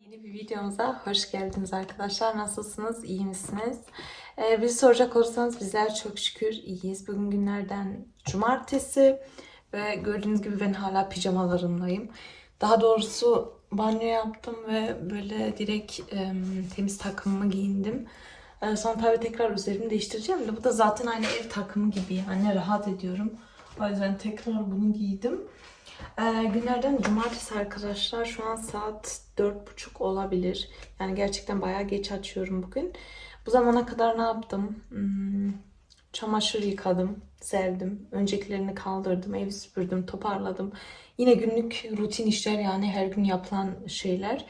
Yeni bir videomuza hoş geldiniz arkadaşlar. Nasılsınız? İyi misiniz? Ee, bizi soracak olursanız bizler çok şükür iyiyiz. Bugün günlerden cumartesi ve gördüğünüz gibi ben hala pijamalarımdayım. Daha doğrusu banyo yaptım ve böyle direkt em, temiz takımımı giyindim. Ee, sonra tabii tekrar üzerimi değiştireceğim de bu da zaten aynı ev takımı gibi yani rahat ediyorum. O yüzden tekrar bunu giydim. Ee, günlerden cumartesi arkadaşlar. Şu an saat dört buçuk olabilir. Yani gerçekten bayağı geç açıyorum bugün. Bu zamana kadar ne yaptım? Hmm, çamaşır yıkadım, serdim. Öncekilerini kaldırdım, evi süpürdüm, toparladım. Yine günlük rutin işler yani her gün yapılan şeyler.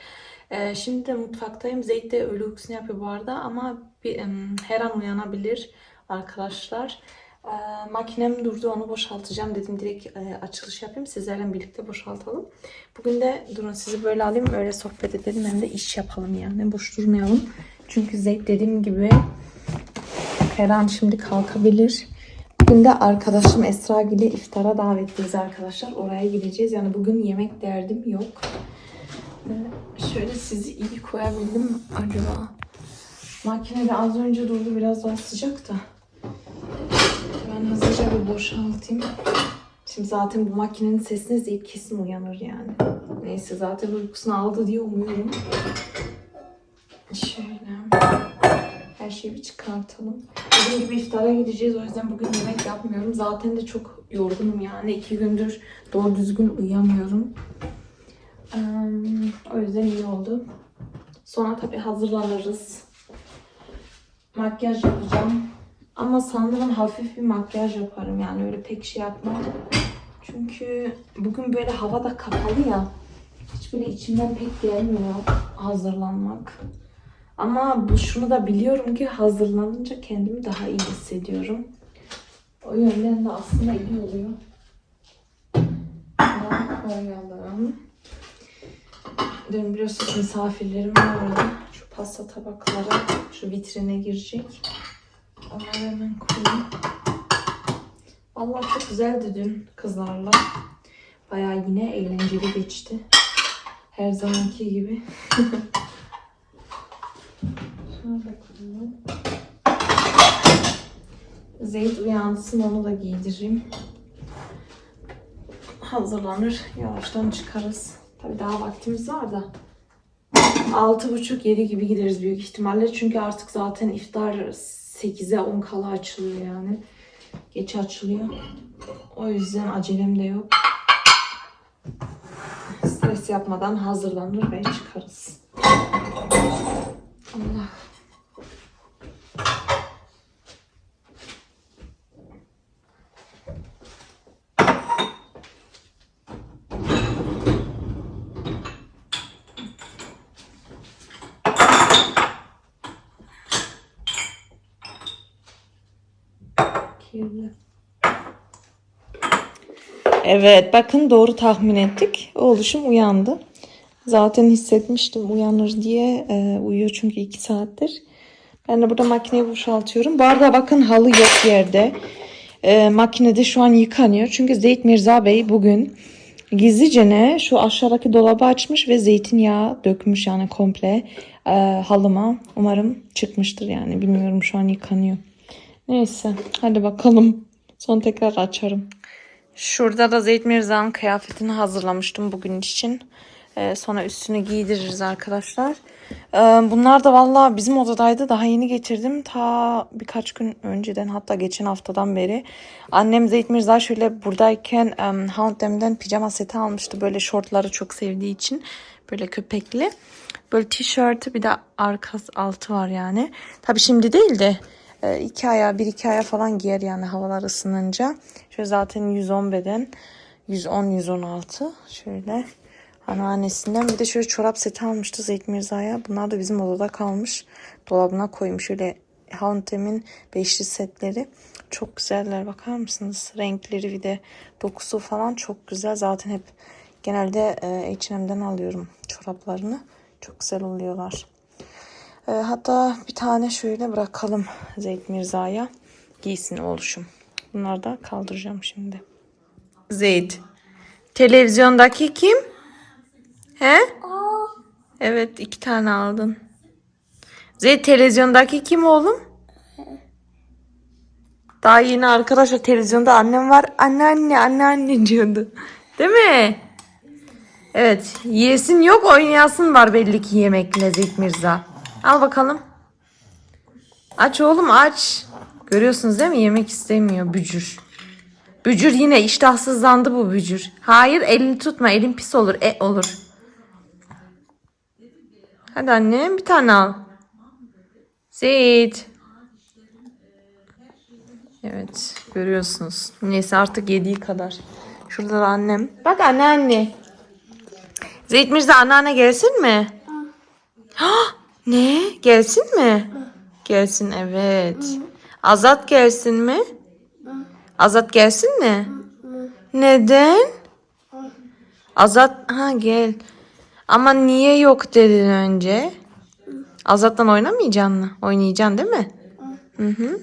Ee, şimdi de mutfaktayım. Zeyt de öğle uykusunu yapıyor bu arada ama bir, her an uyanabilir arkadaşlar. Ee, makinem durdu onu boşaltacağım dedim direkt e, açılış yapayım sizlerle birlikte boşaltalım. Bugün de durun sizi böyle alayım öyle sohbet edelim hem de iş yapalım yani boş durmayalım. Çünkü Zeyt dediğim gibi her an şimdi kalkabilir. Bugün de arkadaşım Esra ile iftara davetliyiz arkadaşlar. Oraya gideceğiz. Yani bugün yemek derdim yok. Ee, şöyle sizi iyi koyabildim mi acaba? Makine de az önce durdu biraz daha sıcak da. Hızlıca bir boşaltayım. Şimdi zaten bu makinenin sesine Zeyt kesin uyanır yani. Neyse zaten uykusunu aldı diye umuyorum. Şöyle. Her şeyi bir çıkartalım. Dediğim gibi iftara gideceğiz. O yüzden bugün yemek yapmıyorum. Zaten de çok yorgunum yani. iki gündür doğru düzgün uyuyamıyorum. O yüzden iyi oldu. Sonra tabii hazırlanırız. Makyaj yapacağım. Ama sanırım hafif bir makyaj yaparım yani öyle pek şey yapmam. Çünkü bugün böyle hava da kapalı ya. Hiç böyle içimden pek gelmiyor hazırlanmak. Ama bu şunu da biliyorum ki hazırlanınca kendimi daha iyi hissediyorum. O yönden de aslında iyi oluyor. Bunu koyalım. Dün biliyorsunuz misafirlerim vardı. Şu pasta tabakları şu vitrine girecek. Onları hemen koyayım. Allah çok güzeldi dün kızlarla. Bayağı yine eğlenceli geçti. Her zamanki gibi. Zeyt uyansın onu da giydireyim. Hazırlanır. Yavaştan çıkarız. Tabii daha vaktimiz var da. Altı buçuk yedi gibi gideriz büyük ihtimalle. Çünkü artık zaten iftar 8'e 10 kala açılıyor yani. Geç açılıyor. O yüzden acelem de yok. Stres yapmadan hazırlanır ve çıkarız. Allah. Evet bakın doğru tahmin ettik. Oğluşum uyandı. Zaten hissetmiştim uyanır diye. Ee, uyuyor çünkü 2 saattir. Ben de burada makineyi boşaltıyorum. Bu arada bakın halı yok yerde. Ee, makinede şu an yıkanıyor. Çünkü Zeyt Mirza Bey bugün gizlicene şu aşağıdaki dolabı açmış ve zeytinyağı dökmüş yani komple e, halıma. Umarım çıkmıştır yani. Bilmiyorum şu an yıkanıyor. Neyse hadi bakalım. Son tekrar açarım. Şurada da Zeyt Mirza'nın kıyafetini hazırlamıştım bugün için. Ee, sonra üstünü giydiririz arkadaşlar. Ee, bunlar da valla bizim odadaydı. Daha yeni getirdim. Ta birkaç gün önceden hatta geçen haftadan beri. Annem Zeyt Mirza şöyle buradayken um, H&M'den pijama seti almıştı. Böyle şortları çok sevdiği için. Böyle köpekli. Böyle tişörtü bir de arkası altı var yani. Tabii şimdi değil de iki aya bir iki aya falan giyer yani havalar ısınınca. Şöyle zaten 110 beden. 110 116 şöyle anneannesinden bir de şöyle çorap seti almıştı Zeyt Mirza'ya. Bunlar da bizim odada kalmış. Dolabına koymuş. Şöyle H&M'in beşli setleri. Çok güzeller bakar mısınız? Renkleri bir de dokusu falan çok güzel. Zaten hep genelde e, H&M'den alıyorum çoraplarını. Çok güzel oluyorlar. E, hatta bir tane şöyle bırakalım Zeyt Mirza'ya. Giysin oluşum. Bunları da kaldıracağım şimdi. Zeyd. Televizyondaki kim? He? Evet iki tane aldın. Zeyd televizyondaki kim oğlum? Daha yeni arkadaşlar televizyonda annem var. Anne anne anne anne diyordu. Değil mi? Evet. Yesin yok oynayasın var belli ki yemekle Zeyd Mirza. Al bakalım. Aç oğlum aç. Görüyorsunuz değil mi? Yemek istemiyor bücür. Bücür yine iştahsızlandı bu bücür. Hayır elini tutma elin pis olur. E olur. Hadi annem bir tane al. Zeyd. Evet görüyorsunuz. Neyse artık yediği kadar. Şurada da annem. Bak anneanne. Zeyd Mirza anneanne gelsin mi? Hah, ne? Gelsin mi? Gelsin evet. Azat gelsin mi? Azat gelsin mi? Neden? Azat ha gel. Ama niye yok dedin önce? Azat'tan oynamayacaksın mı? Oynayacaksın değil mi? Hı hı.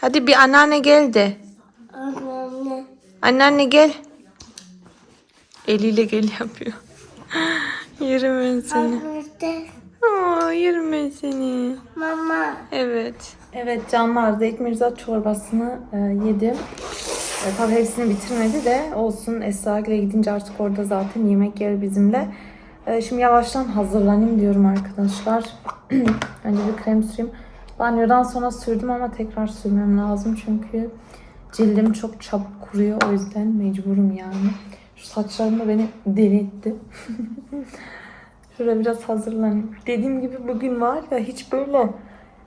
Hadi bir anneanne gel de. Anne. Anneanne gel. Eliyle gel yapıyor. Yerim ben seni. Aa, yerim ben seni. Mama. Evet. Evet canlar Zeyt Mirza çorbasını e, yedim. E, tabii hepsini bitirmedi de olsun Esra ile gidince artık orada zaten yemek yer bizimle. E, şimdi yavaştan hazırlanayım diyorum arkadaşlar. Önce bir krem süreyim. Banyodan sonra sürdüm ama tekrar sürmem lazım çünkü cildim çok çabuk kuruyor. O yüzden mecburum yani. Şu saçlarım da beni deli etti. Şöyle biraz hazırlanayım. Dediğim gibi bugün var ya hiç böyle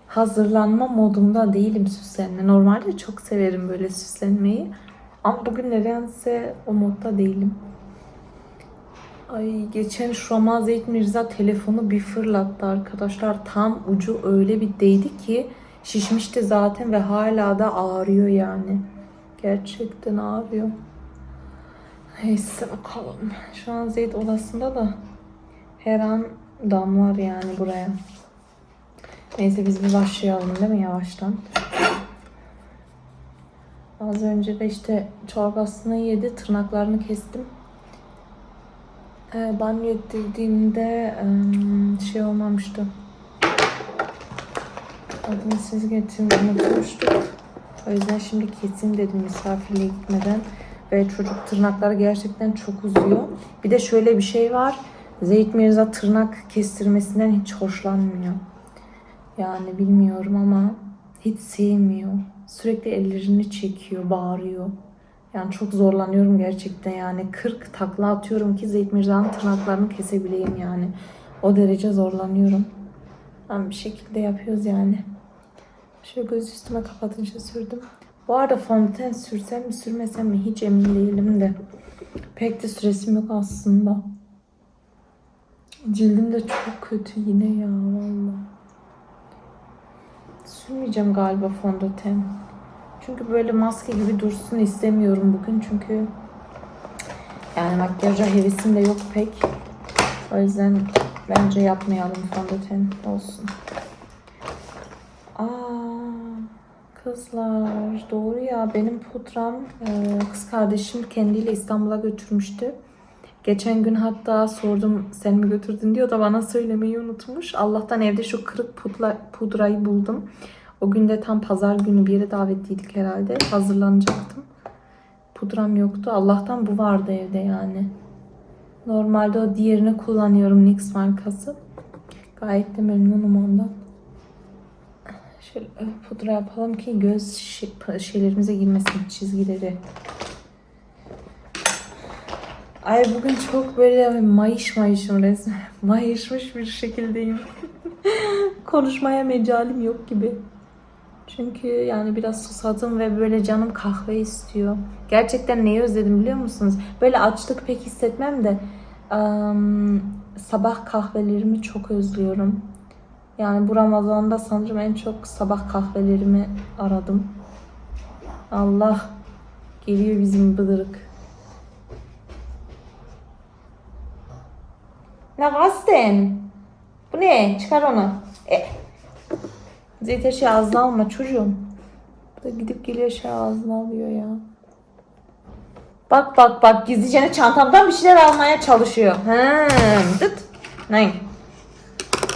hazırlanma modumda değilim süslenme. Normalde çok severim böyle süslenmeyi. Ama bugün nedense o modda değilim. Ay geçen Şoma Zeyt Mirza telefonu bir fırlattı arkadaşlar. Tam ucu öyle bir değdi ki şişmişti zaten ve hala da ağrıyor yani. Gerçekten ağrıyor. Neyse bakalım. Şu an Zeyt odasında da her an damlar yani buraya. Neyse biz bir başlayalım değil mi yavaştan? Az önce de işte çorbasını yedi, tırnaklarını kestim. Ee, banyo ettirdiğimde ım, şey olmamıştı. Adını siz getirin unutmuştuk. O yüzden şimdi keseyim dedim misafirliğe gitmeden. Ve çocuk tırnakları gerçekten çok uzuyor. Bir de şöyle bir şey var. Zeyt Mirza tırnak kestirmesinden hiç hoşlanmıyor. Yani bilmiyorum ama hiç sevmiyor. Sürekli ellerini çekiyor, bağırıyor. Yani çok zorlanıyorum gerçekten yani. 40 takla atıyorum ki Zeyt Mirza'nın tırnaklarını kesebileyim yani. O derece zorlanıyorum. Ama bir şekilde yapıyoruz yani. Şöyle göz üstüme kapatınca sürdüm. Bu arada fondöten sürsem mi sürmesem mi hiç emin değilim de. Pek de süresim yok aslında. Cildim de çok kötü yine ya valla. Sürmeyeceğim galiba fondöten. Çünkü böyle maske gibi dursun istemiyorum bugün çünkü yani makyaja hevesim de yok pek. O yüzden bence yapmayalım fondöten olsun. Aa kızlar doğru ya benim pudram e, kız kardeşim kendiyle İstanbul'a götürmüştü. Geçen gün hatta sordum sen mi götürdün diyor da bana söylemeyi unutmuş. Allah'tan evde şu kırık pudra, pudrayı buldum. O gün de tam pazar günü bir yere davetliydik herhalde. Hazırlanacaktım. Pudram yoktu. Allah'tan bu vardı evde yani. Normalde o diğerini kullanıyorum NYX markası. Gayet de memnunum ondan. Şöyle pudra yapalım ki göz şeylerimize girmesin çizgileri. Ay bugün çok böyle mayış mayışım resmen. Mayışmış bir şekildeyim. Konuşmaya mecalim yok gibi. Çünkü yani biraz susadım ve böyle canım kahve istiyor. Gerçekten neyi özledim biliyor musunuz? Böyle açlık pek hissetmem de ım, sabah kahvelerimi çok özlüyorum. Yani bu Ramazan'da sanırım en çok sabah kahvelerimi aradım. Allah geliyor bizim bıdırık. Ne gazetin? Bu ne? Çıkar onu. E. Zeytin şey ağzına alma çocuğum. Bu da gidip geliyor şey ağzına alıyor ya. Bak bak bak gizlice çantamdan bir şeyler almaya çalışıyor. Hmm. Dıt. Nein.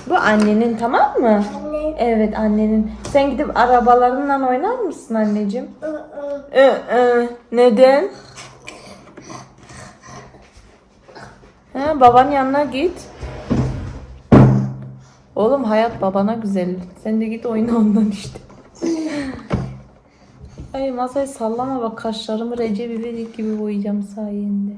Bu annenin tamam mı? Anne. Evet annenin. Sen gidip arabalarından oynar mısın anneciğim? Ee, e, neden? Ha, baban yanına git. Oğlum hayat babana güzel. Sen de git oyna ondan işte. Ay masayı sallama bak kaşlarımı Recep İvedik gibi boyayacağım sayende.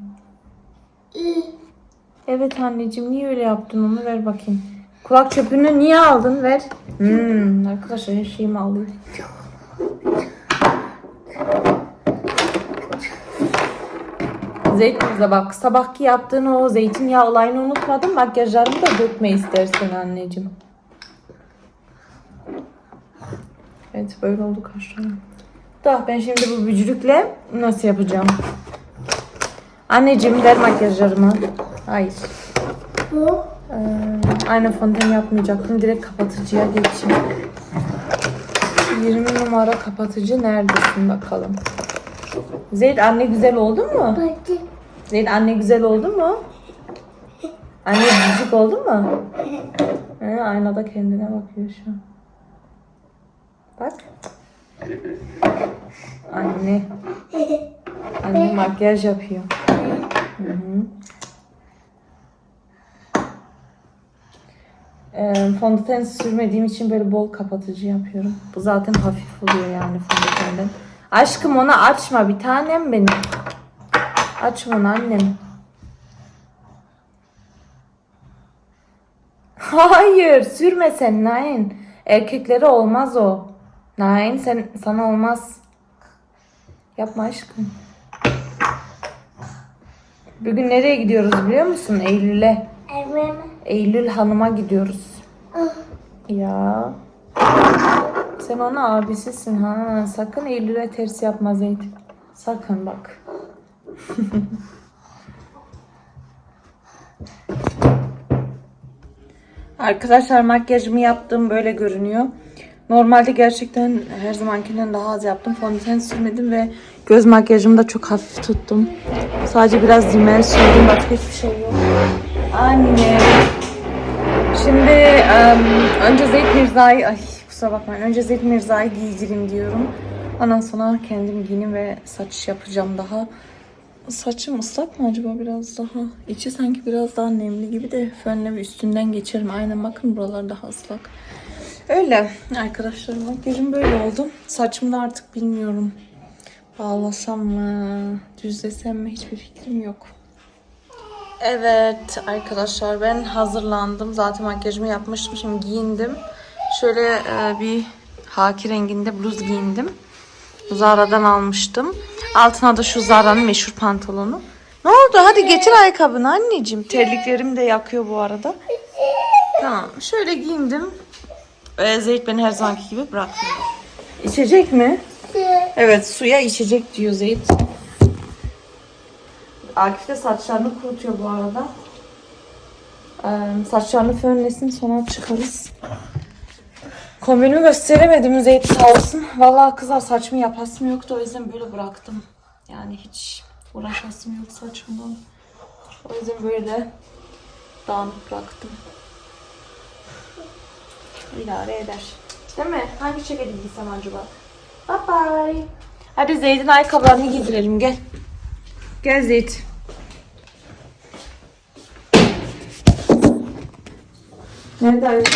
Evet anneciğim niye öyle yaptın onu ver bakayım. Kulak çöpünü niye aldın ver. Hmm, arkadaşlar her şeyimi alıyor. Zeytinimize bak. Sabahki yaptığın o zeytinyağı olayını unutmadım. Makyajlarımı da dökme istersen anneciğim. Evet böyle oldu kaşlarım. Da ben şimdi bu bücürükle nasıl yapacağım? Anneciğim ver makyajlarımı. Hayır. Bu. Ee, aynı fonten yapmayacaktım. Direkt kapatıcıya geçeyim. 20 numara kapatıcı neredesin bakalım. Zeyd anne güzel oldu mu? Zeyd anne güzel oldu mu? Anne cicik oldu mu? He, aynada kendine bakıyor şu an. Bak. Anne. Anne makyaj yapıyor. Hı hı. Fondöten sürmediğim için böyle bol kapatıcı yapıyorum. Bu zaten hafif oluyor yani fondötenden. Aşkım onu açma bir tanem benim. Açma onu annem. Hayır sürme sen Nain. Erkeklere olmaz o. Nain sen sana olmaz. Yapma aşkım. Bugün nereye gidiyoruz biliyor musun? Eylül'e. Evime. Eylül Hanım'a gidiyoruz. Ah. Ya. Sen onun abisisin ha. Sakın Eylül'e ters yapma Zeyd. Sakın bak. Arkadaşlar makyajımı yaptım böyle görünüyor. Normalde gerçekten her zamankinden daha az yaptım. Fondöten sürmedim ve göz makyajımı da çok hafif tuttum. Sadece biraz rimel sürdüm. Başka hiçbir şey yok. Anne. Şimdi önce Zeyd Mirza'yı, ay kusura bakmayın. Önce Zeyd Mirza'yı giydireyim diyorum. Ondan sonra kendim giyinim ve saç yapacağım daha. Saçım ıslak mı acaba biraz daha? İçi sanki biraz daha nemli gibi de fönle bir üstünden geçerim. Aynen bakın buralar daha ıslak. Öyle arkadaşlar makyajım böyle oldu. Saçımı da artık bilmiyorum. Bağlasam mı, düzlesem mi hiçbir fikrim yok. Evet arkadaşlar ben hazırlandım. Zaten makyajımı yapmıştım. Şimdi giyindim. Şöyle e, bir haki renginde bluz giyindim. Zara'dan almıştım. Altına da şu Zara'nın meşhur pantolonu. Ne oldu? Hadi getir ayakkabını anneciğim. Terliklerim de yakıyor bu arada. Tamam. Şöyle giyindim. Ee, Zeyt beni her zamanki gibi bırakmıyor. İçecek mi? Evet suya içecek diyor Zeyt. Akif de saçlarını kurutuyor bu arada. Ee, saçlarını fönlesin sonra çıkarız. Kombinimi gösteremedim Zeyt sağ olsun. Vallahi kızlar saçımı yapasım yoktu o yüzden böyle bıraktım. Yani hiç uğraşasım yok saçımdan. O yüzden böyle dağınık bıraktım. İdare eder. Değil mi? Hangi ceketi giysem acaba? Bye bye. Hadi Zeyd'in ayakkabılarını giydirelim gel. Gel Zeyd. Nerede ayakkabı?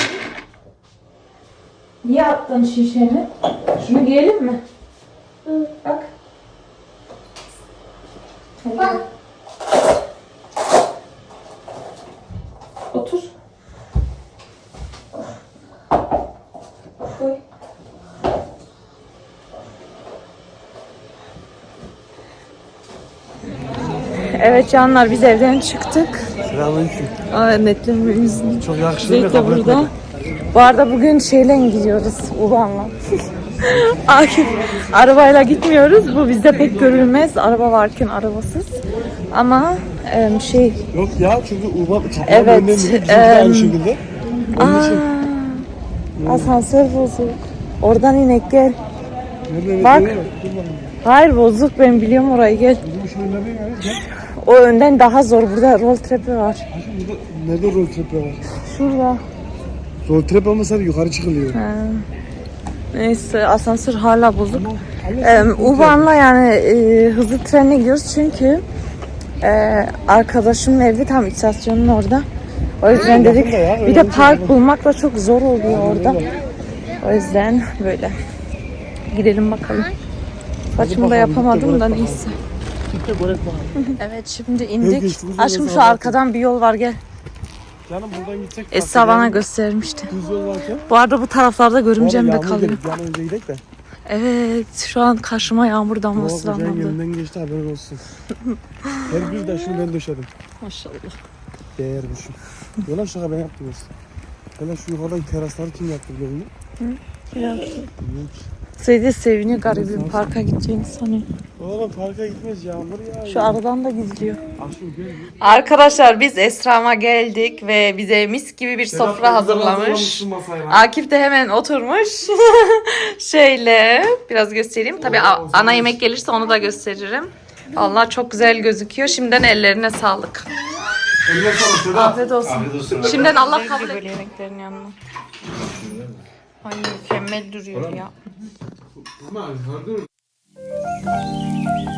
Niye attın şişeni? Şunu giyelim mi? Bak. Hadi. Bak. Otur. Koy. Evet canlar biz evden çıktık. Selamünaleyküm. Aa, netlememiz Çok yakışıklı de kabul burada. Bu arada bugün şeyle gidiyoruz Ulan'la. Akif arabayla gitmiyoruz. Bu bizde pek görülmez. Araba varken arabasız. Ama em, şey Yok ya çünkü Çakal Evet, de em, aynı şekilde. Onun için Aa, asansör bozuk. Oradan inek gel. Bak. Hayır bozuk ben biliyorum orayı gel. O önden daha zor burada rol trepi var. Burada nerede rol trap var? Şurada. Rol trap ama sadece yukarı çıkılıyor. Ha. Neyse asansör hala bozuk. Ee, seni U-Bahn'la yani e, hızlı trenle gidiyoruz çünkü e, arkadaşımın evi tam istasyonun orada. O yüzden dedik ya, bir de şey park bulmak da çok zor oluyor orada. O yüzden böyle. Gidelim bakalım. Saçımı da yapamadım da neyse. Evet şimdi indik. Aşkım şu arkadan bir yol var gel. Canım buradan gitsek. Esra bana göstermişti. Düz yol varken. Bu arada bu taraflarda görümcem de Yağmur kalıyor. gelip Yani önce gidelim de. Evet şu an karşıma yağmur damlası Doğa Koca'nın damladı. yanından geçti haberin olsun. Her bir taşını ben döşedim. Maşallah. Değermişim. Yola şaka ben yaptım aslında. Hele şu yukarıdaki terasları kim yaptı biliyor musun? Seydi seviniyor garibim parka gideceğini sanıyor. Oğlum parka gitmez yağmur ya. Şu aradan da. Aşkım gel. Arkadaşlar biz Esra'ma geldik ve bize mis gibi bir sofra hazırlamış. Akif de hemen oturmuş. Şöyle biraz göstereyim. Tabii ana yemek gelirse onu da gösteririm. Allah çok güzel gözüküyor. Şimdiden ellerine sağlık. Afiyet olsun. Şimdiden Allah kabul et. Böyle yemeklerin yanına. Ay mükemmel duruyor ya. thank you